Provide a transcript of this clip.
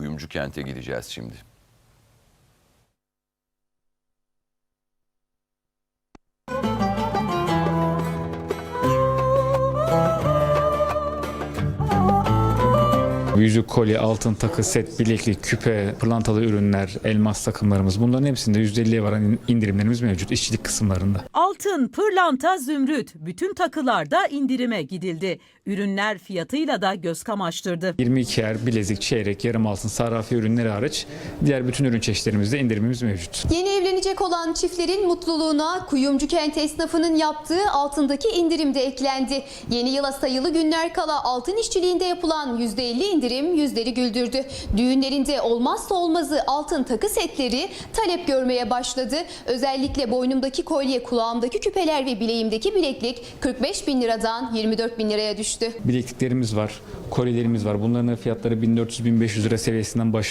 Kuyumcu kente gideceğiz şimdi. Yüzük, kolye, altın takı, set, bileklik, küpe, pırlantalı ürünler, elmas takımlarımız bunların hepsinde %50'ye varan indirimlerimiz mevcut işçilik kısımlarında. Altın, pırlanta, zümrüt bütün takılarda indirime gidildi. Ürünler fiyatıyla da göz kamaştırdı. 22 er, bilezik, çeyrek, yarım altın, sarrafi ürünleri hariç diğer bütün ürün çeşitlerimizde indirimimiz mevcut. Yeni evlenecek olan çiftlerin mutluluğuna Kuyumcu Kent esnafının yaptığı altındaki indirim de eklendi. Yeni yıla sayılı günler kala altın işçiliğinde yapılan %50 indirim yüzleri güldürdü. Düğünlerinde olmazsa olmazı altın takı setleri talep görmeye başladı. Özellikle boynumdaki kolye, kulağımdaki küpeler ve bileğimdeki bileklik 45 bin liradan 24 bin liraya düştü. Bilekliklerimiz var, kolyelerimiz var. Bunların fiyatları 1400-1500 lira seviyesinden başlıyor.